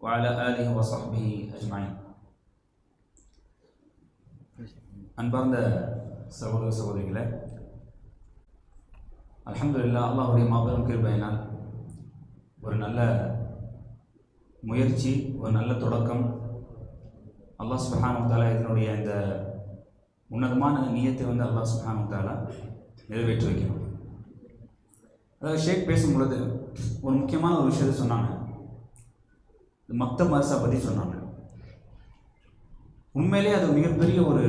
وعلى آله وصحبه أجمعين அன்பார்ந்த சகோதர சகோதரிகளே அல்ஹம்துலில்லாஹ் அல்லாஹ்வுடைய மாபெரும் கிருபையினால் ஒரு நல்ல முயற்சி ஒரு நல்ல தொடக்கம் அல்லாஹ் சுப்ஹானஹு தாலா இதனுடைய இந்த உன்னதமான நியத்தை வந்து அல்லாஹ் சுப்ஹானஹு தாலா நிறைவேற்றி வைக்கணும் அதாவது ஷேக் பேசும் பொழுது ஒரு முக்கியமான ஒரு விஷயத்தை சொன்னாங்க மக்த மர்சா பற்றி சொன்னாங்க. உண்மையிலே அது மிகப்பெரிய ஒரு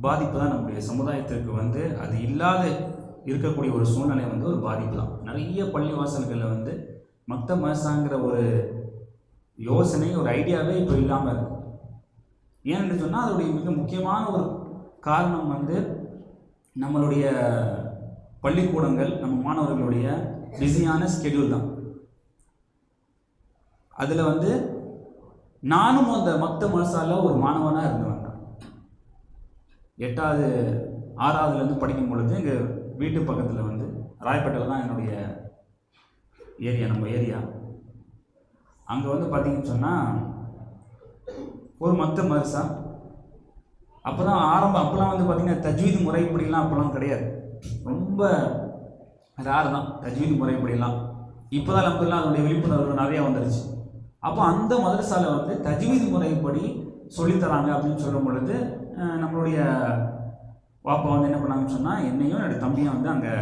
பாதிப்பு தான் நம்முடைய சமுதாயத்திற்கு வந்து அது இல்லாத இருக்கக்கூடிய ஒரு சூழ்நிலை வந்து ஒரு பாதிப்பு தான் நிறைய பள்ளிவாசல்களில் வந்து மக்த மர்சாங்கிற ஒரு யோசனை ஒரு ஐடியாவே இப்போ இல்லாமல் இருக்கு. ஏன்னு சொன்னால் அதோடைய மிக முக்கியமான ஒரு காரணம் வந்து நம்மளுடைய பள்ளிக்கூடங்கள் நம்ம மாணவர்களுடைய பிஸியான ஸ்கெடியூல் தான் அதில் வந்து நானும் அந்த மக்த மனசால ஒரு மாணவனாக இருந்தவன். தான் எட்டாவது ஆறாவதுலேருந்து படிக்கும் பொழுது எங்கள் வீட்டு பக்கத்தில் வந்து ராயப்பேட்டையில் தான் என்னுடைய ஏரியா நம்ம ஏரியா. அங்கே வந்து பார்த்தீங்கன்னு சொன்னால் ஒரு மத்த மதரசா அப்போ தான் ஆரம்பம் அப்போலாம் வந்து பார்த்திங்கன்னா தஜ்வீது முறைப்படிலாம் அப்போலாம் கிடையாது. ரொம்ப ரேர் தான் தஜ்வீது முறைப்படிலாம் இப்போ தான் அலமதுல்லா அதனுடைய விழிப்புணர்வு நிறையா வந்துருச்சு. அப்போ அந்த மதரசாவில் வந்து தஜ்வீது முறைப்படி சொல்லித்தராங்க அப்படின்னு சொல்லும் பொழுது நம்மளுடைய வாப்பா வந்து என்ன பண்ணாங்கன்னு சொன்னால் என்னையும் என்னோடய தம்பியும் வந்து அங்கே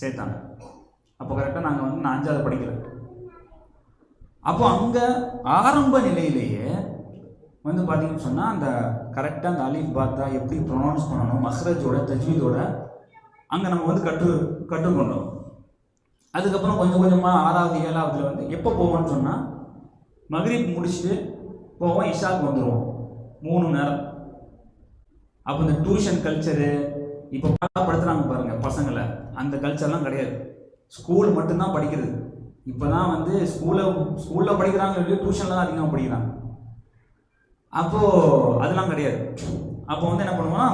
சேர்த்தாங்க. அப்போ கரெக்டாக நாங்கள் வந்து நான் அஞ்சாவது படிக்கிறேன். அப்போ அங்கே ஆரம்ப நிலையிலேயே வந்து பார்த்தீங்கன்னு சொன்னால் அந்த கரெக்டாக அந்த அலிஃப் பாத்தா எப்படி ப்ரொனவுன்ஸ் பண்ணணும் மஹ்ரஜோட தஜ்வீதோட அங்கே நம்ம வந்து கற்று கற்றுக்கொண்டோம். அதுக்கப்புறம் கொஞ்சம் கொஞ்சமாக ஆறாவது ஏழாவதுல வந்து எப்போ போவோம்னு சொன்னால் மகரிப் முடிச்சுட்டு போவோம் இஷாக்கு வந்துடுவோம் மூணு நேரம். அப்போ இந்த டியூஷன் கல்ச்சரு இப்போ படுத்துகிறாங்க பாருங்கள் பசங்களை. அந்த கல்ச்சர்லாம் கிடையாது. ஸ்கூல் மட்டும்தான் படிக்கிறது. இப்போ தான் வந்து ஸ்கூலில் ஸ்கூலில் படிக்கிறாங்க டியூஷனில் தான் அதிகமாக படிக்கிறாங்க. அப்போது அதெல்லாம் கிடையாது. அப்போ வந்து என்ன பண்ணுவோம்னா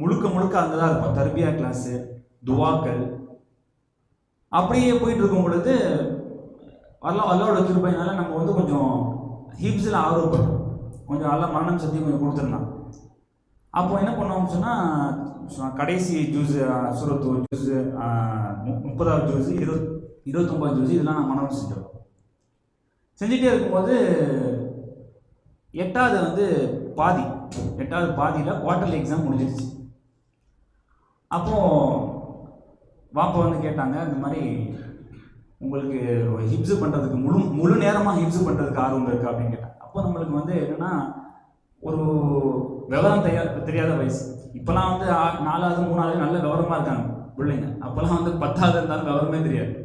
முழுக்க முழுக்க அங்கே தான் இருப்போம். தர்பியா கிளாஸு துவாக்கள். அப்படியே போயிட்டு இருக்கும் பொழுது அதெல்லாம் வல்லோட கிருபையினால நம்ம வந்து கொஞ்சம் ஹிப்ஸில் ஆர்வப்படும் கொஞ்சம் நல்லா மரணம் சக்தி கொஞ்சம் கொடுத்துருந்தான் அப்போ என்ன பண்ணோம்னு சொன்னால் கடைசி ஜூஸ் சுரத்து ஜூஸு முப்பதாவது ஜூஸு இருபத் இருபத்தொம்பது ஜூஸ் இதெல்லாம் நான் மனம் செஞ்சோம் செஞ்சுட்டே இருக்கும்போது எட்டாவது வந்து பாதி. எட்டாவது பாதியில் குவார்டர்லி எக்ஸாம் முடிஞ்சிருச்சு. அப்போது வாப்பா வந்து கேட்டாங்க இந்த மாதிரி உங்களுக்கு ஹிப்ஸு பண்ணுறதுக்கு முழு முழு நேரமாக ஹிப்ஸு பண்ணுறதுக்கு ஆர்வம் இருக்கா அப்படின்னு கேட்டேன் அப்போ நம்மளுக்கு வந்து என்னென்னா ஒரு விவரம் தெரியா தெரியாத வயசு. இப்போலாம் வந்து ஆ- நாலாவது மூணாவது நல்ல விவரமாக இருக்காங்க பிள்ளைங்க. அப்போல்லாம் வந்து பத்தாவது இருந்தாலும் விவரமே தெரியாது.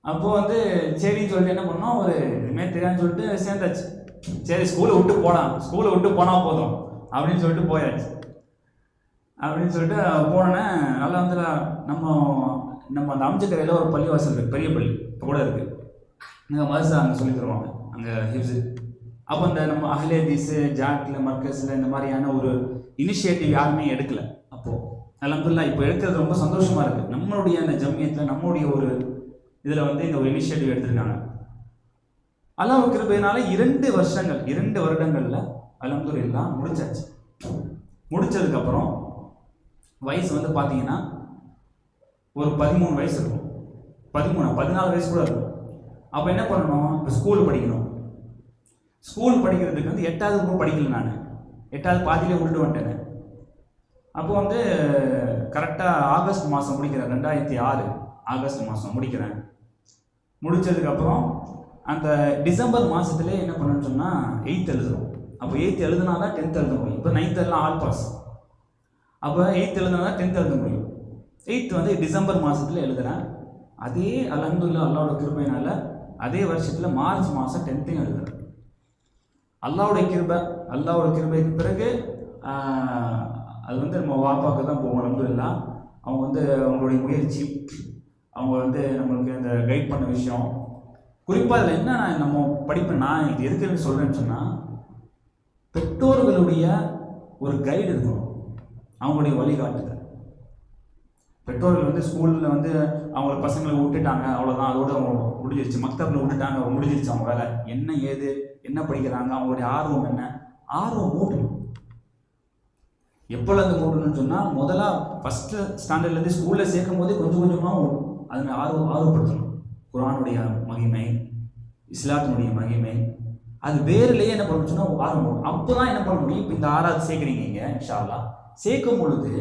அப்போது வந்து சரின்னு சொல்லிட்டு என்ன பண்ணோம் ஒரு இதுமே தெரியாதுன்னு சொல்லிட்டு சேர்ந்தாச்சு. சரி ஸ்கூலை விட்டு போனான் ஸ்கூலை விட்டு போனால் போதும் அப்படின்னு சொல்லிட்டு போயாச்சு. அப்படின்னு சொல்லிட்டு போனோன்னே நல்லா வந்து நம்ம நம்ம அந்த அம்ஜக்கரையில் ஒரு பள்ளிவாசல் இருக்குது பெரிய பள்ளி. இப்போ கூட இருக்குது அங்கே மதரசா அங்கே சொல்லி தருவாங்க. அங்கே ஹிப்ஸு அப்போ இந்த நம்ம அஹ்லேதீஸு ஜாக்கில் மர்க்கஸில் இந்த மாதிரியான ஒரு இனிஷியேட்டிவ் யாருமே எடுக்கல. அப்போது அலமதுல்லா இப்போ எடுக்கிறது ரொம்ப சந்தோஷமாக இருக்குது நம்மளுடைய அந்த ஜம்மியத்தில் நம்மளுடைய ஒரு இதில் வந்து இந்த ஒரு இனிஷியேட்டிவ் எடுத்திருக்காங்க. அல்லாஹ் கிருபையினால இரண்டு வருஷங்கள் இரண்டு வருடங்களில் அலமதுல்லா முடிச்சாச்சு. முடிச்சதுக்கப்புறம் வயசு வந்து பார்த்தீங்கன்னா ஒரு பதிமூணு வயசு இருக்கும். பதிமூணு பதினாலு வயசு கூட இருக்கும். அப்போ என்ன பண்ணணும்? இப்போ ஸ்கூல் படிக்கணும். ஸ்கூல் படிக்கிறதுக்கு வந்து எட்டாவது கூட படிக்கல நான். எட்டாவது பாதியிலே விட்டுட்டு வந்துட்டேன். அப்போ வந்து கரெக்டாக ஆகஸ்ட் மாதம் முடிக்கிறேன். ரெண்டாயிரத்தி ஆறு ஆகஸ்ட் மாதம் முடிக்கிறேன். முடிச்சதுக்கப்புறம் அந்த டிசம்பர் மாதத்துலேயே என்ன பண்ணணும்னு சொன்னால் எயித் எழுதுறோம் அப்போ எயித் எழுதுனா தான் டென்த் எழுத முடியும். இப்போ நைன்த் எல்லாம் ஆல் பாஸ் அப்போ எயித் எழுதுனா தான் டென்த் எழுத முடியும். எயித் வந்து டிசம்பர் மாதத்தில் எழுதுகிறேன் அதே அலந்துல்லா அல்லாவோட கிருபையினால் அதே வருஷத்தில் மார்ச் மாதம் டென்த்தையும் எழுதுகிறேன் அல்லாவோட கிருபை அல்லாவோட கிருபைக்கு பிறகு அது வந்து நம்ம வாப்பாவுக்கு தான் போவோம் அலந்துல்லா அவங்க வந்து அவங்களுடைய முயற்சி அவங்க வந்து நம்மளுக்கு அந்த கைட் பண்ண விஷயம். குறிப்பாக அதில் என்ன நான் நம்ம படிப்பேன் நான் இது எதுக்குன்னு சொல்கிறேன்னு சொன்னால் பெற்றோர்களுடைய ஒரு கைடு இருக்கணும். அவங்களுடைய வழிகாட்டுதல். பெற்றோர்கள் வந்து ஸ்கூலில் வந்து அவங்கள பசங்களை விட்டுட்டாங்க அவ்வளோதான் அதோட அவங்க முடிஞ்சிருச்சு. மக்தப்பில் விட்டுட்டாங்க முடிஞ்சிருச்சு அவங்க வேலை. என்ன ஏது என்ன படிக்கிறாங்க அவங்களுடைய ஆர்வம் என்ன? ஆர்வம் மூட்டணும் எப்போலேருந்து மூட்டணும்னு சொன்னால் முதல்ல ஃபஸ்ட்டு ஸ்டாண்டர்ட்லேருந்து ஸ்கூலில் சேர்க்கும் போதே கொஞ்சம் கொஞ்சமாக அதில் ஆர்வம் ஆர்வப்படுத்தணும். குரானுடைய மகிமை இஸ்லாத்தினுடைய மகிமை அது வேறுலேயே என்ன பண்ணணும் சொன்னால் ஆரம்பம் அப்போ தான் என்ன பண்ண முடியும்? இப்போ இந்த ஆறாவது சேர்க்குறீங்க இங்கே இன்ஷால்லா சேர்க்கும் பொழுது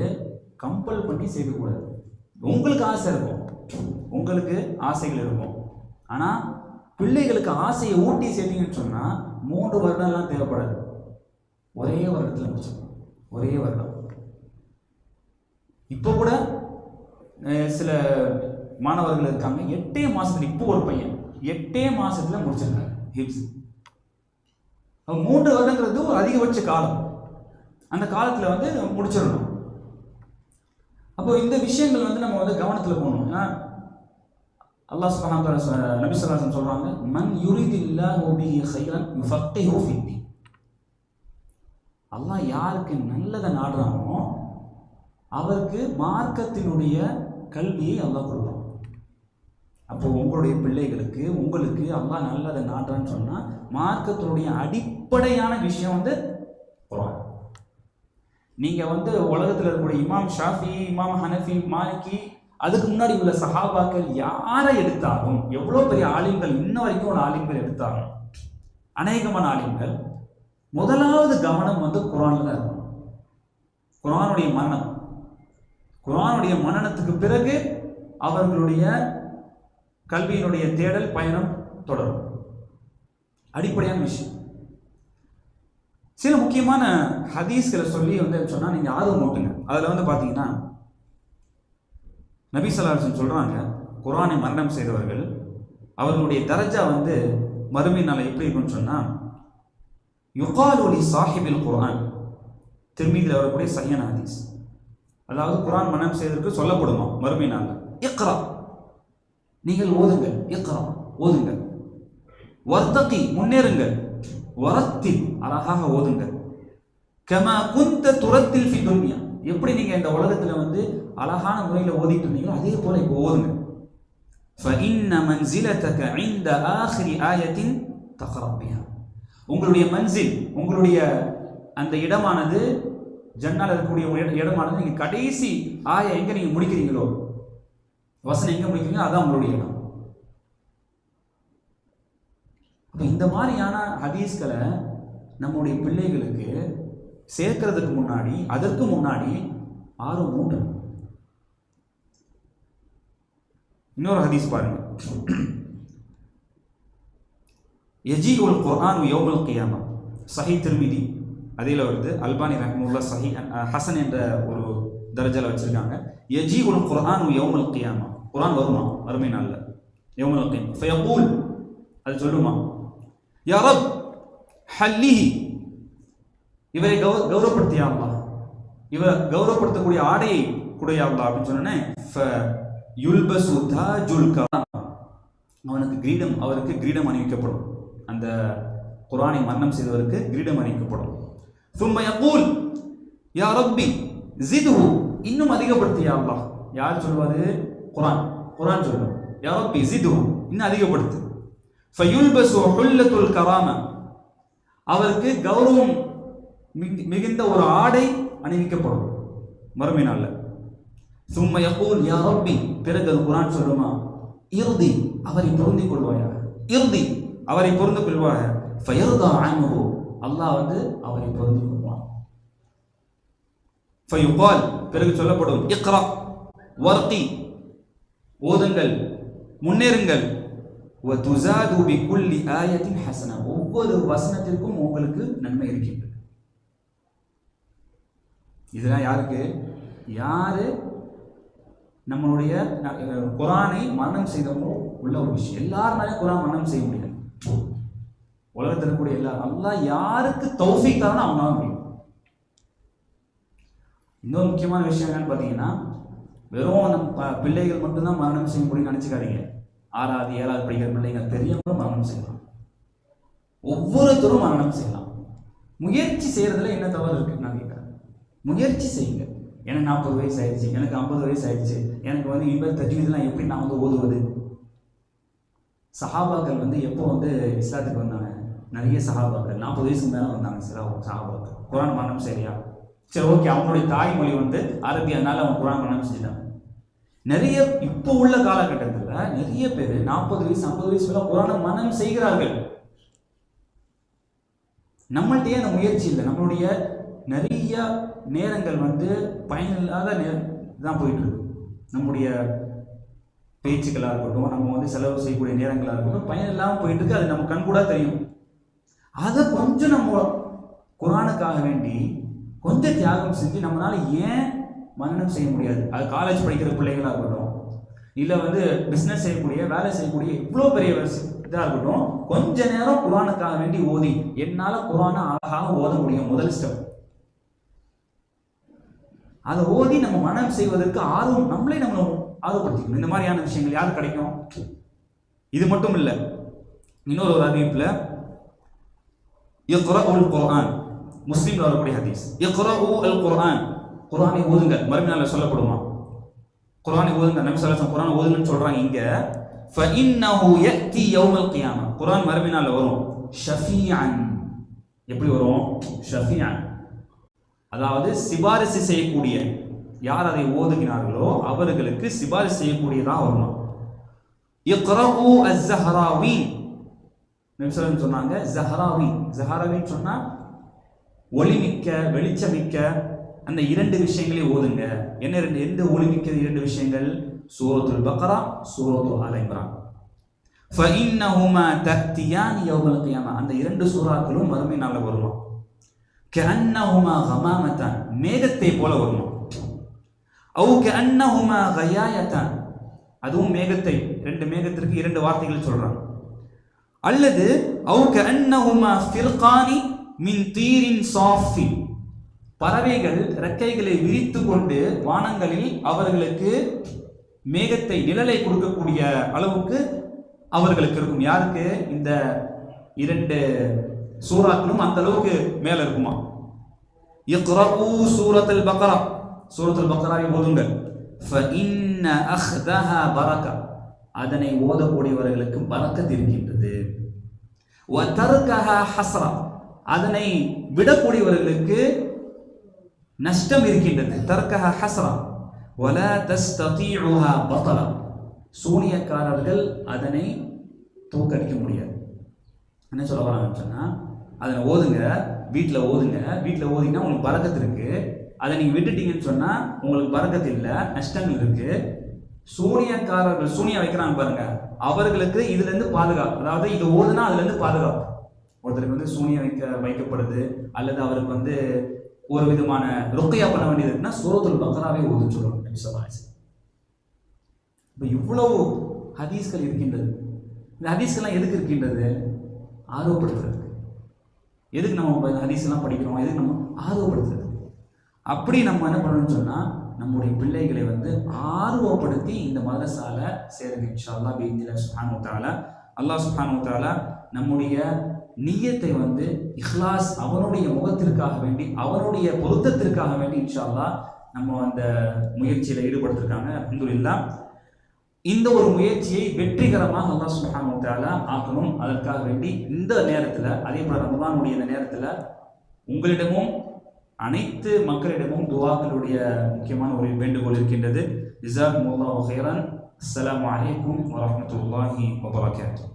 கம்பல் பண்ணி சேர்க்கக்கூடாது. உங்களுக்கு ஆசை இருக்கும். உங்களுக்கு ஆசைகள் இருக்கும். ஆனால் பிள்ளைகளுக்கு ஆசையை ஊட்டி சேர்த்தீங்கன்னு சொன்னால் மூன்று வருடம்லாம் தேவைப்படாது. ஒரே வருடத்தில் முடிச்சிடணும் ஒரே வருடம். இப்போ கூட சில மாணவர்கள் இருக்காங்க. எட்டே மாதத்தில் இப்போ ஒரு பையன் எட்டே மாதத்தில் முடிச்சிருக்காங்க ஹிப்ஸ் மூன்று வருடங்கிறது ஒரு அதிகபட்ச காலம். அந்த காலத்தில் வந்து முடிச்சிடணும். அப்போ இந்த விஷயங்கள் வந்து நம்ம வந்து கவனத்தில் போகணும். ஏன்னா அல்லாஹ் சுப்ஹானஹு நபி சொல்லாசன் அலைஹி வஸல்லம் சொல்றாங்க மன் யுரிதில்லாஹு பிஹி கைரன் யுஃபக்கிஹு அல்லாஹ் யாருக்கு நல்லதை நாடுறானோ அவருக்கு மார்க்கத்தினுடைய கல்வியை அல்லாஹ் கொடுப்பான். அப்போ உங்களுடைய பிள்ளைகளுக்கு உங்களுக்கு அல்லாஹ் நல்லதை நாடுறான்னு சொன்னால் மார்க்கத்தினுடைய அடிப்படையான விஷயம் வந்து நீங்க வந்து உலகத்தில் இருக்கக்கூடிய இமாம் ஷாஃபி இமாம் ஹனஃபி மாலிகி அதுக்கு முன்னாடி உள்ள சஹாபாக்கள் யாரை எடுத்தாலும் எவ்வளோ பெரிய ஆலிம்கள் இன்ன வரைக்கும் ஒரு ஆலிம்கள் எடுத்தாலும் அநேகமான ஆலிம்கள் முதலாவது கவனம் வந்து குரான்ல தான் இருக்கும் குரானுடைய மரணம். குரானுடைய மரணத்துக்கு பிறகு அவர்களுடைய கல்வியினுடைய தேடல் பயணம் தொடரும். அடிப்படையான விஷயம். சில முக்கியமான ஹதீஸ்களை சொல்லி வந்து சொன்னால் நீங்கள் ஆர்வம் ஓட்டுங்க அதில் வந்து பார்த்தீங்கன்னா நபி சலாஹன் சொல்கிறாங்க குரானை மரணம் செய்தவர்கள் அவர்களுடைய தரஜா வந்து மறுமையினால் எப்படி எப்படி சொன்னால் யுகால் ஒலி சாஹிபில் குரான் திரும்பியில் வரக்கூடிய சரியான ஹதீஸ். அதாவது குரான் மரணம் செய்ததற்கு சொல்லப்படுமா மறுமை நாள் இக்ரா. நீங்கள் ஓதுங்கள் இக்ரா. ஓதுங்கள். வர்த்தகி முன்னேறுங்கள். வரத்தில் அழகாக ஓதுங்கள் கமா குந்த துரத்தில் ஃபி துன்யா எப்படி நீங்க இந்த உலகத்துல வந்து அழகான முறையில் ஓதிட்டு இருந்தீங்களோ அதே போல இப்போ ஓதுங்க فإن منزلتك عند آخر آية تقرأ بها உங்களுடைய மன்சில் உங்களுடைய அந்த இடமானது ஜன்னால் இருக்கக்கூடிய ஒரு இட- இடமானது நீங்க கடைசி ஆய எங்க நீங்க முடிக்கிறீங்களோ வசனம் எங்க முடிக்கிறீங்களோ அதான் உங்களுடைய இடம் இப்போ இந்த மாதிரியான ஹதீஸ்களை நம்முடைய பிள்ளைகளுக்கு சேர்க்கறதுக்கு முன்னாடி அதற்கு முன்னாடி ஆர்வம் மூட்டணும் இன்னொரு ஹதீஸ் பாருங்க. எஜி உல் குர்ஆன் யோமுல் கியாமா. சஹி திருமிதி. அதில் வருது அல்பானி ரஹ்முல்லா சஹி ஹசன் என்ற ஒரு தரஜில் வச்சுருக்காங்க. எஜி உல் குர்ஆன் யோமல் கியாமா. குரான் வருமா? வறுமை நாளில். யோமல் கியாமா. ஃபயகூல். அது சொல்லுமா? யா ஹல்லிஹி. இவரை கௌ கௌரவப்படுத்தியா இவர் கௌரவப்படுத்தக்கூடிய ஆடையை குடையா அப்படின்னு சொன்னேன். ஃப யுல்பசு தாஜுல் அவனுக்கு கிரீடம் அவருக்கு கிரீடம் அணிவிக்கப்படும். அந்த குரானை மரணம் செய்தவருக்கு கிரீடம் அணிவிக்கப்படும். சும்மைய கூல் யா ரப்பி ஜிதுஹு இன்னும் அதிகப்படுத்தியா அல்லாஹ்? யார் சொல்வாரு குரான் குரான் சொல்லும் யா ரப்பி ஜிதுஹு இன்னும் அதிகப்படுத்து. கராம அவருக்கு கௌரவம் மிகு- மிகுந்த ஒரு ஆடை அணிவிக்கப்படும். மறுமை நாள்ல. சும்ம யகூல் யா ரப்பி பிறகு அது குரான் சொல்லுமா? இறுதி அவரை பொருந்திக் கொள்வாயாக. இறுதி அவரை பொருந்து கொள்வாக ஃபயர்தா அன்ஹு அல்லாஹ் வந்து அவரை பொருந்திக் கொள்வான். ஃபயுகால் பிறகு சொல்லப்படும் இக்ரா வர்த்தி ஓதுங்கள் முன்னேறுங்கள். குல்லி ஆயத்தின் ஹசனா ஒவ்வொரு வசனத்திற்கும் உங்களுக்கு நன்மை இருக்கின்றது. இதெல்லாம் யாருக்கு? யாரு நம்மளுடைய குரானை மரணம் செய்தவங்களோ உள்ள ஒரு விஷயம். எல்லாருனாலே குரான் மரணம் செய்ய முடியாது. உலகத்தில் இருக்கக்கூடிய எல்லாரும் அல்லா யாருக்கு தௌஃபிக்கான அவனால முடியும். இன்னொரு முக்கியமான விஷயம் என்னன்னு பார்த்தீங்கன்னா வெறும் நம்ம பிள்ளைகள் மட்டும்தான் மரணம் செய்ய முடியும்னு நினச்சிக்காதீங்க. ஆறாவது ஏழாவது படிக்கிற பிள்ளைங்க தெரியாமல் மரணம் செய்யலாம். ஒவ்வொருத்தரும் மரணம் செய்யலாம். முயற்சி செய்கிறதுல என்ன தவறு இருக்குன்னு நான் கேட்குறேன். முயற்சி செய்யுங்க. எனக்கு நாற்பது வயசு ஆயிடுச்சு எனக்கு ஐம்பது வயசு ஆயிடுச்சு எனக்கு வந்து இனிமேல் தஜ்வீதெல்லாம் எப்படி நான் வந்து ஓதுவது? சஹாபாக்கள் வந்து எப்போ வந்து இஸ்லாத்துக்கு வந்தாங்க? நிறைய சஹாபாக்கள் நாற்பது வயசுக்கு மேலே வந்தாங்க சில சஹாபாக்கள் குரான் மரணம் சரியா சரி ஓகே அவங்களுடைய தாய்மொழி வந்து அரபி அதனால அவங்க குரான் மரணம் செஞ்சுட்டாங்க. நிறைய இப்போ உள்ள காலகட்டத்தில் நிறைய பேர் நாற்பது வயசு ஐம்பது வயசுல புராண மனம் செய்கிறார்கள். நம்மள்கிட்டயே அந்த முயற்சி இல்லை. நம்மளுடைய நிறைய நேரங்கள் வந்து பயனில்லாத நேரம் தான் போயிட்டு இருக்கு. நம்முடைய பேச்சுக்களாக இருக்கட்டும் நம்ம வந்து செலவு செய்யக்கூடிய நேரங்களாக இருக்கட்டும் பயன் இல்லாமல் போயிட்டு இருக்கு. அது நம்ம கண் கூட தெரியும். அதை கொஞ்சம் நம்ம குரானுக்காக வேண்டி கொஞ்சம் தியாகம் செஞ்சு நம்மளால ஏன் மனனம் செய்ய முடியாது. அது காலேஜ் படிக்கிற பிள்ளைங்களாக இருக்கட்டும் இல்லை வந்து பிஸ்னஸ் செய்யக்கூடிய வேலை செய்யக்கூடிய இவ்வளோ பெரிய இதாக இருக்கட்டும் கொஞ்ச நேரம் குரானுக்காக வேண்டி ஓதி என்னால் குரானை அழகாக ஓத முடியும் முதல் ஸ்டெப் அதை ஓதி நம்ம மனம் செய்வதற்கு ஆர்வம் நம்மளே நம்மளை ஆர்வப்படுத்திக்கணும். இந்த மாதிரியான விஷயங்கள் யார் கிடைக்கும்? இது மட்டும் இல்லை இன்னொரு ஒரு அறிவிப்பில் இக்ரஉல் குர்ஆன் முஸ்லீம்ல வரக்கூடிய ஹதீஸ் உ அல் குர்ஆன் குரானை ஓதுங்க மறுநாளில் சொல்லப்படுமா? குரானை ஓதுங்க நபி சலாசம் குரான் ஓதுங்கன்னு சொல்கிறாங்க இங்கே. ஃபஇன்னஹு யஅதி யௌமல் கியாமா குரான் மறுமையினால் வரும். ஷஃபியான் எப்படி வரும்? ஷஃபியான் அதாவது சிபாரிசு செய்யக்கூடிய யார் அதை ஓதுகிறார்களோ அவர்களுக்கு சிபாரிசு செய்யக்கூடியதாக வரணும். இக்ரஹு அஸ்ஸஹராவி நபிசலம் சொன்னாங்க ஜஹராவி ஜஹராவின்னு சொன்னால் ஒளிமிக்க வெளிச்சமிக்க அந்த இரண்டு விஷயங்களை ஓதுங்க. என்ன ரெண்டு எந்த ஒளிமிக்க இரண்டு விஷயங்கள்? சூரத்துல் பக்ரா சூரத்துல் அல் இம்ரான். ஃபஇன்னஹுமா தக்தியான் யௌமல் கியாமா. அந்த இரண்டு சூறாக்களும் மறுமை நாளில் வருமா? கஅன்னஹுமா ஹமாமத்தான் மேகத்தை போல வருமா? அவு கஅன்னஹுமா கயாயத்தான். அதுவும் மேகத்தை ரெண்டு மேகத்திற்கு இரண்டு வார்த்தைகள் சொல்றாங்க அல்லது அவு கஅன்னஹுமா ஃபிர்கானி மின் தீரின் சாஃபி பறவைகள் ரெக்கைகளை விரித்து கொண்டு வானங்களில் அவர்களுக்கு மேகத்தை நிழலை கொடுக்கக்கூடிய அளவுக்கு அவர்களுக்கு இருக்கும். யாருக்கு? இந்த இரண்டு சூறாக்களும் அந்த அளவுக்கு மேல இருக்குமா? இக்ரஉ சூரத்தில் பக்ரா. சூரத்துல் பக்ராவை ஓதுங்கள். பரக்கா. அதனை ஓதக்கூடியவர்களுக்கு பறக்கத் இருக்கின்றது. அதனை விடக்கூடியவர்களுக்கு நஷ்டம் இருக்கின்றது. தர்கஹா ஹசரா வல தஸ்ததீஉஹா பதலா. சூனியக்காரர்கள் அதனை தோக்கடிக்க முடியாது. என்ன சொல்ல வராங்கன்னு சொன்னா அதனை ஓதுங்க வீட்டில் ஓதுங்க. வீட்டில் ஓதிங்கன்னா உங்களுக்கு பறக்கத்து இருக்குது அதை நீங்கள் விட்டுட்டீங்கன்னு சொன்னால் உங்களுக்கு பறக்கத்து இல்லை நஷ்டங்கள் இருக்குது சூனியக்காரர்கள் சூனியா வைக்கிறாங்க பாருங்க. அவர்களுக்கு இதுலேருந்து பாதுகாப்பு. அதாவது இது ஓதுனா அதுலேருந்து பாதுகாப்பு. ஒருத்தருக்கு வந்து சூனியம் வைக்க வைக்கப்படுது அல்லது அவருக்கு வந்து ஒரு விதமான ருக்கையா பண்ண வேண்டியது இருக்குன்னா சூரத்துல் பக்கராவே ஓதுன்னு சொல்லணும் நபி ஸல்லல்லாஹு இப்போ இவ்வளவு ஹதீஸ்கள் இருக்கின்றது. இந்த ஹதீஸ்கள்லாம் எதுக்கு இருக்கின்றது? ஆர்வப்படுத்துறது எதுக்கு நம்ம ஹதீஸ்லாம் படிக்கிறோம்? எதுக்கு நம்ம ஆர்வப்படுத்துறது? அப்படி நம்ம என்ன பண்ணணும்னு சொன்னால் நம்முடைய பிள்ளைகளை வந்து ஆர்வப்படுத்தி இந்த மதரசால சேருங்க இன்ஷா அல்லாஹ் பீதில சுஹானு தாலா அல்லாஹ் சுஹானு தாலா நம்முடைய நியத்தை வந்து இஹ்லாஸ் அவனுடைய முகத்திற்காக வேண்டி அவனுடைய பொருத்தத்திற்காக வேண்டி இன்ஷா நம்ம அந்த முயற்சியில் ஈடுபடுத்திருக்காங்க. அல்ஹம்துலில்லாஹ் இந்த ஒரு முயற்சியை வெற்றிகரமாக அல்லா சுஹாமத்தால ஆக்கணும். அதற்காக வேண்டி இந்த நேரத்தில் அதே போல ரமலானுடைய இந்த நேரத்தில் உங்களிடமும் அனைத்து மக்களிடமும் துவாக்களுடைய முக்கியமான ஒரு வேண்டுகோள் இருக்கின்றது. இசாக் முல்லா ஹேரன் அஸ்லாம் வலைக்கம் வரமத்துல்லாஹி வபரகாத்துஹு.